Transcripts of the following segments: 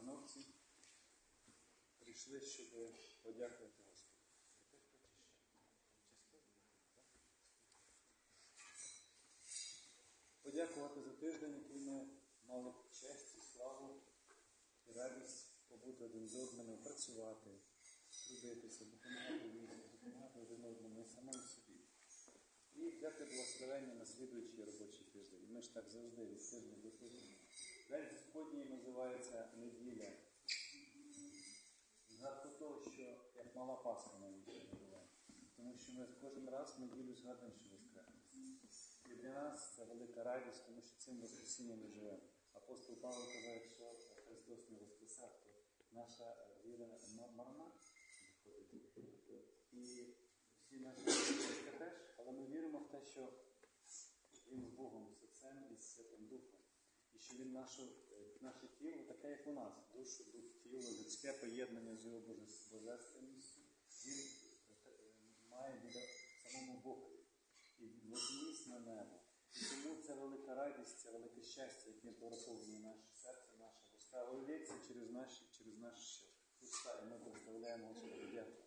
установці прийшли, щоб подякувати Господу. Подякувати за тиждень, який ми мали честь і славу і радість побути один з одним, працювати, трудитися, допомагати людям, допомагати один одному і самому собі. І взяти благословення на слідуючий робочий тиждень. Ми ж так завжди від тижня до тижня. День Господній називається неділя. Згадку того, що як мала Пасха навіть називає. Тому що ми кожен раз неділю згадуємо, що Воскрес. І для нас це велика радість, тому що цим Воскресінням ми живемо. Апостол Павло каже, що Христос не воскресав, то наша віра ма- марна. І всі наші теж, але ми віримо в те, що Він з Богом, з Отцем і з Святим Духом. Що він нашу, е, наше тіло таке, як у нас, душу, дух, тіло, людське поєднання з його боже- божественністю, він е, е, має біля самому Богу і возніс на небо. І тому це велика радість, це велике щастя, яке переповнює наше серце, наша уста, вилється через наші, через наші уста, і ми представляємо Господу дякую.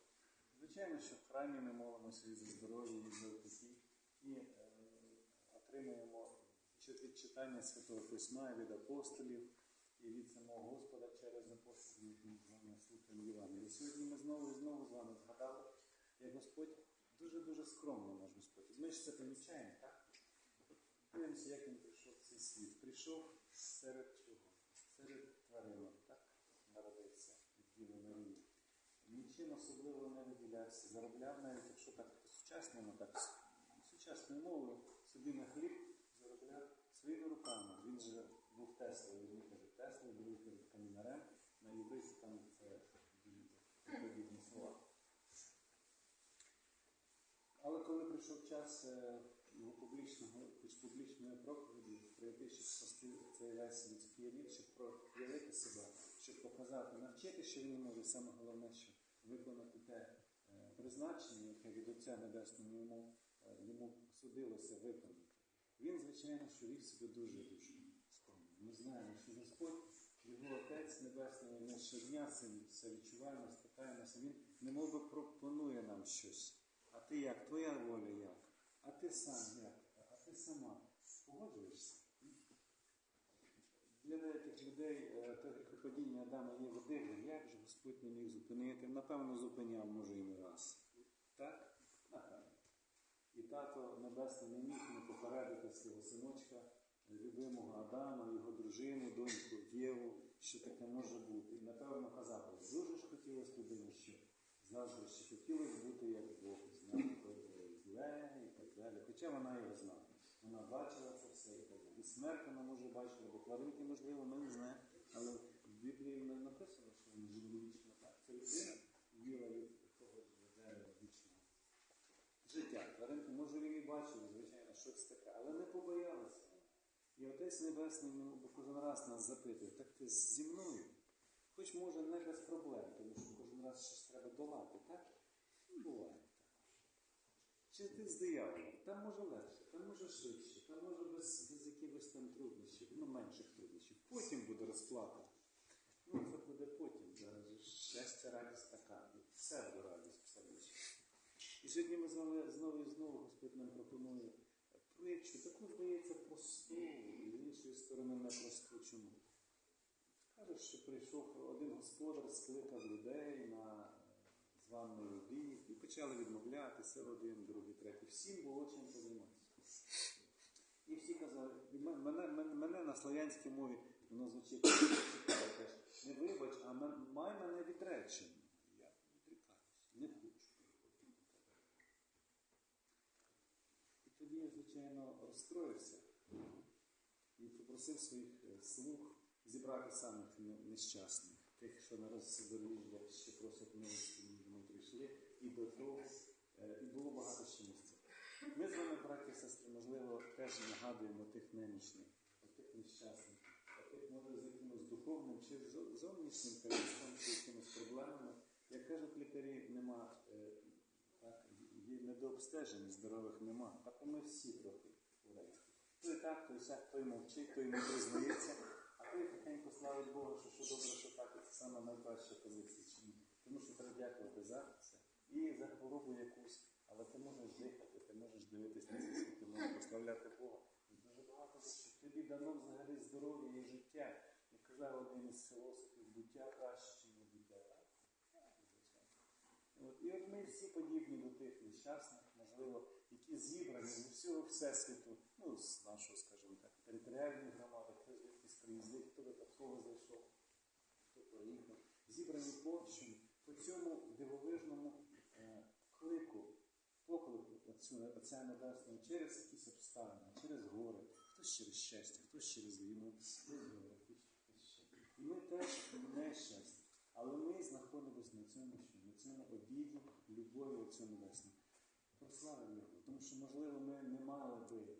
Звичайно, що в храмі ми молимося і за здоров'я, і за опіки, і е, отримуємо чит- читання Святого Письма від апостолів і від самого Господа через апостолів, ми з вами слухаємо. Сьогодні ми знову і знову з вами згадали, як Господь дуже-дуже скромно наш Господь. Ми ж це помічаємо, так? Дивимося, як він прийшов в цей світ. Прийшов серед чого? Серед тваринок, так? Народився від Діви Марії. Нічим особливо не виділявся. Заробляв навіть, якщо так по-сучасному, так, сучасною мовою, собі на хліб своїми руками. Він же був Теслою, він каже Теслою, другий камінарем. На єврейській там це подібні слова. Але коли прийшов час е, публічного, публічної проповіді, прийти, щоб спасти цей весь людський щоб проявити себе, щоб показати, навчити, що він може, саме головне, що виконати те е, призначення, яке від Отця Небесного йому, е, йому судилося виконати. Він, звичайно, що вів себе дуже-дуже скромно. Ми знаємо, що Господь, його Отець Небесний, ми щодня цим це відчуваємо, стикаємося. Він немов би пропонує нам щось. А ти як? Твоя воля як? А ти сам як? А ти сама погоджуєшся? Для деяких людей е, те падіння Адама є водивим. Як же Господь не міг зупинити? Напевно, зупиняв, може, і не раз. Так? І тато Небесний не міг не попередити свого синочка, любимого Адама, його дружину, доньку Єву, що таке може бути. І напевно казав, дуже ж хотілося людині, що заздрощі хотілося бути як Бог, знати і зле і так далі. Хоча вона його знала. Вона бачила це все і так далі. І смерть вона може бачити, бо тваринки, можливо, ми не знаємо. Але в Біблії не написано, що вони жили вічно так. Це людина їла від того дерева вічного Тваринки, може, він і бачили, звичайно, щось таке, але не побоялися. І Отець Небесний бо кожен раз нас запитує, так ти зі мною? Хоч може не без проблем, тому що кожен раз щось треба долати, так? Буває так. Чи ти з дияволом? Там може легше, там може швидше, там може без, без якихось там труднощів, ну менших труднощів. Потім буде розплата. Ну, це буде потім. Зараз щастя, радість така. Все буде радість, сьогодні ми з знову і знову Господь нам пропонує притчу, таку, здається, просту, і з іншої сторони непросту. Чому? Каже, що прийшов один господар, скликав людей на званий обід і почали відмовлятися один, другий, третій. Всім було чим позайматися. І всі казали, мене, мене, мене на слав'янській мові воно звучить. Не вибач, а май мене відречення. Я відрікаюся, не хочу. Я, звичайно, розстроївся і попросив своїх е, слуг зібрати самих нещасних, тих, що на роздоріжжя, що просять милості, ми прийшли, і до того, е, і було багато місця. Ми з вами, браті і сестри, можливо, теж нагадуємо тих немічних, тих нещасних, тих, може, з якимось духовним чи зовнішнім каліцтвом, чи якимись проблемами. Як кажуть лікарі, нема е, недообстежені, здорових нема. Так і ми всі трохи хворі. Той так, той сяк, той мовчить, той не признається, а той тихенько славить Бога, що що добре, що так, це саме найкраща позиція. Чому? Тому що треба дякувати за це. І за хворобу якусь, але ти можеш дихати, ти можеш дивитись на ці світи, можеш прославляти Бога. І дуже багато речей. Тобі дано взагалі здоров'я і життя. Як казав один із філософів, буття краще, ніж буття. Так? Так, звичайно. От, і от ми всі подібні до тих нещасних, можливо, які зібрані з усього Всесвіту, ну, з нашого, скажімо так, територіальної громади, хто звідкись приїздив, хто випадково зайшов, хто проїхав, зібрані по? По цьому дивовижному е, клику, поклику Отця Небесного через якісь обставини, через гори, хтось через щастя, хтось через війну, хтось горе, хтось ще. І ми теж не щастя. Але ми знаходимося на цьому На обіді любові Отцю Небесного. Прославимо його. Тому що, можливо, ми не мали би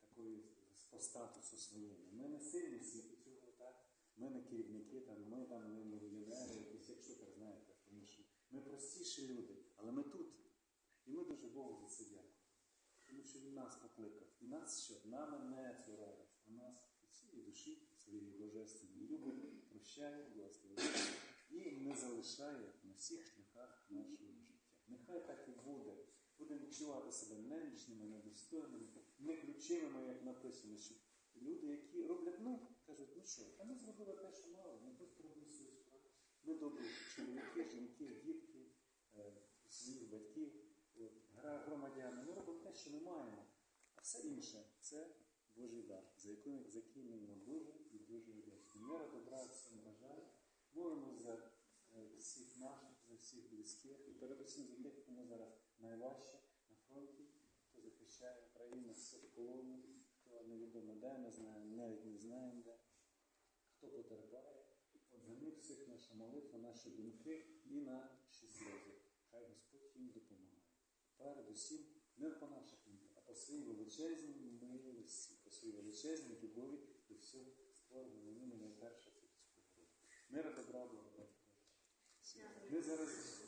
такої по статусу своєму. Ми не сильні світу цього, так? Ми не керівники, там, ми там не мільйонери, якісь, якщо так знаєте, тому що ми простіші люди, але ми тут. І ми дуже Богу за це дякуємо. Тому що Він нас покликав. І нас що? Нами не цурається, а нас від цієї душі, своєї божественної любить, прощає, благословляє і не залишає на всіх нашого життя. Нехай так і буде. Будемо відчувати себе немічними, недостойними, неключимими, як написано, що люди, які роблять, ну, кажуть, ну що, а ми зробили те, що мали, ми просто робили свою справу. Ми добрі чоловіки, жінки, дітки, е, своїх батьків, громадяни. Ми робимо те, що ми маємо. А все інше це Божий дар, за який, ми йому дуже і дуже вдячні. Міра добра всім бажаю. Молимось за е, всіх наших, за всіх близьких, і передусім за тих, кому зараз найважче на фронті, хто захищає Україну, хто в полоні, хто невідомо де, не знаємо, навіть не знаємо де, хто потерпає. От за них всіх наша молитва, наші думки і наші сльози. Хай Господь їм допомагає. Передусім, не по наших мірах, а по своїй величезній милості, по своїй величезній любові до всього створення. Вони не найперше це людського. Мира добра благодаті. Ми зараз,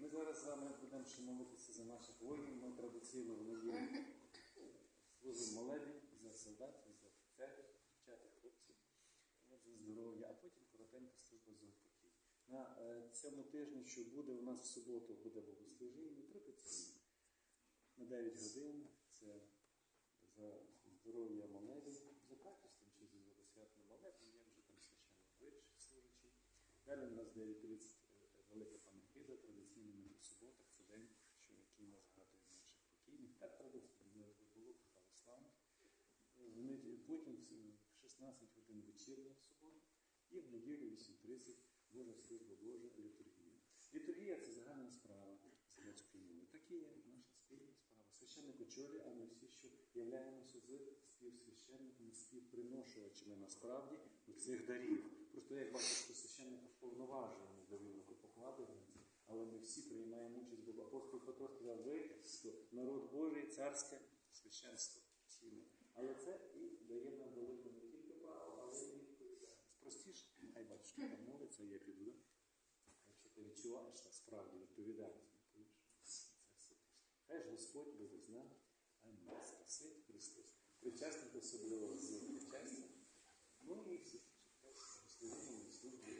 ми зараз з вами будемо ще молитися за наших воїнів. Ми традиційно в неділю служимо молебі за солдатів, за офіцерів, дівчат, хлопців, за здоров'я, а потім коротенька служба за упокій. На е, цьому тижні, що буде, у нас в суботу буде богослужіння традиційно. На 9 годин це за здоров'я молебі, за качеством чи за водосвятним молебнем, як вже там священник вирішив служачий. Далі у нас 9.30 е, велика панахида, традиційно ми в суботах, це день, що який ми згадуємо наших покійних. Так традиційно було православно. В потім в 16 годин вечірня в суботу і в неділю 8.30 Божа служба Божа літургія. Літургія це загальна справа святської мови. Так і є наша спільна справа. Священник очолює, а ми всі, що являємося з співсвященниками, співприношувачами насправді цих дарів. Просто як бачу, що вповноважуємо до рукопокладення, але ми всі приймаємо участь, бо апостол Петро сказав, ви народ Божий, царське священство. Але це і дає нам велику не тільки право, але і відповідальність. Простіше, хай батюшка там молиться, я піду. Якщо ти відчуваєш що справді відповідальність. Хай ж Господь буде з нами. Амінь. Спасибі Христос. Причасник особливо з причастя. Ну і всі благословенні служби